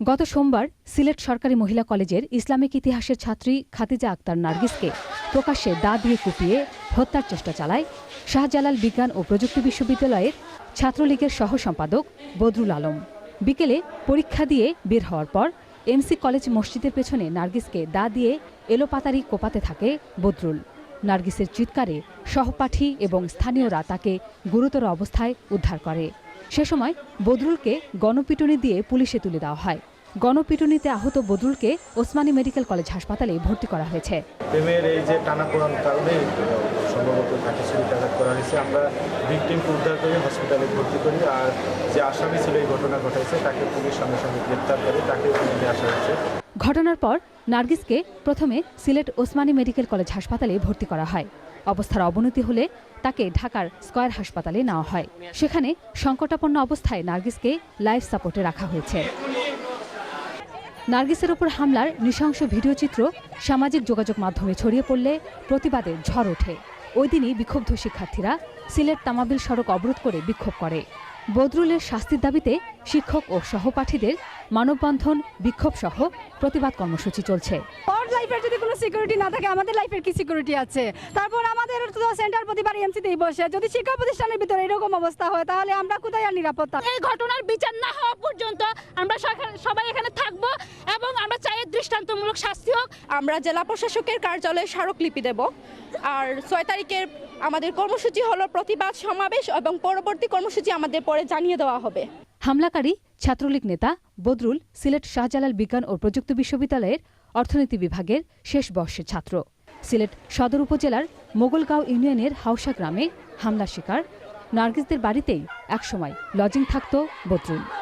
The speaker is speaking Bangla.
গত সোমবার সিলেট সরকারি মহিলা কলেজের ইসলামিক ইতিহাসের ছাত্রী খাতিজা আক্তার নার্গিসকে প্রকাশ্যে দা দিয়ে কুপিয়ে হত্যার চেষ্টা চালায় শাহজালাল বিজ্ঞান ও প্রযুক্তি বিশ্ববিদ্যালয়ের ছাত্রলীগের সহ সম্পাদক বদরুল আলম। বিকেলে পরীক্ষা দিয়ে বের হওয়ার পর এমসি কলেজ মসজিদের পেছনে নার্গিসকে দা দিয়ে এলোপাতারি কোপাতে থাকে বদরুল। নার্গিসের চিৎকারে সহপাঠী এবং স্থানীয়রা তাকে গুরুতর অবস্থায় উদ্ধার করে। সে সময় বদরুলকে গণপিটুনি দিয়ে পুলিশে তুলে দেওয়া হয়। গণপিটুনিতে আহত বদরুলকে ওসমানী মেডিকেল কলেজ হাসপাতালে ভর্তি করা হয়েছে। প্রেমের এই যে টানাপোড়ান কারণে সম্ভবত তাকে করা হয়েছে। আমরা ভিকটিমকে উদ্ধার করে হসপিটালে ভর্তি করি আর যে আসামি ছিল এই ঘটনা ঘটাইছে তাকে পুলিশ সঙ্গে সঙ্গে গ্রেপ্তার করে তাকে নিয়ে আসা হয়েছে। ঘটনার পর নার্গিসকে প্রথমে সিলেট ওসমানী মেডিকেল কলেজ হাসপাতালে ভর্তি করা হয়। অবস্থার অবনতি হলে তাকে ঢাকার স্কয়ার হাসপাতালে নেওয়া হয়। সেখানে সংকটাপন্ন অবস্থায় নার্গিসকে লাইফ সাপোর্টে রাখা হয়েছে। নার্গিসের ওপর হামলার নৃশংস ভিডিওচিত্র সামাজিক যোগাযোগ মাধ্যমে ছড়িয়ে পড়লে প্রতিবাদে ঝড় ওঠে। ওই দিনই বিক্ষুব্ধ শিক্ষার্থীরা সিলেট তামাবিল সড়ক অবরোধ করে বিক্ষোভ করে। বদরুলের শাস্তির দাবিতে শিক্ষক ও সহপাঠীদের মানববন্ধন বিক্ষোভ সহ প্রতিবাদ কর্মসূচি চলছে। লাইফের যদি কোনো সিকিউরিটি না থাকে আমাদের লাইফের কি সিকিউরিটি আছে? তারপর আমাদের তো সেন্টার প্রতিবার এমসিতেই বসে। যদি শিক্ষা প্রতিষ্ঠানের ভিতরে এরকম অবস্থা হয় তাহলে আমরা কোথায় আর নিরাপত্তা? এই ঘটনার বিচার না হওয়া পর্যন্ত আমরা সবাই এখানে থাকব এবং আমরা চাই দৃষ্টান্তমূলক শাস্তি হোক। আমরা জেলা প্রশাসকের কার্যালয়ে স্মারকলিপি দেব। আর ছয় তারিখের আমাদের কর্মসূচি হলো প্রতিবাদ সমাবেশ এবং পরবর্তী কর্মসূচি আমাদের পরে জানিয়ে দেওয়া হবে। হামলাকারী ছাত্রলীগ নেতা বদরুল সিলেট শাহজালাল বিজ্ঞান ও প্রযুক্তি বিশ্ববিদ্যালয়ের অর্থনীতি বিভাগের শেষ বর্ষের ছাত্র। সিলেট সদর উপজেলার মোগলগাঁও ইউনিয়নের হাউসা গ্রামে হামলা শিকার। নার্গিসদের বাড়িতেই একসময় লজিং থাকত বদরুল।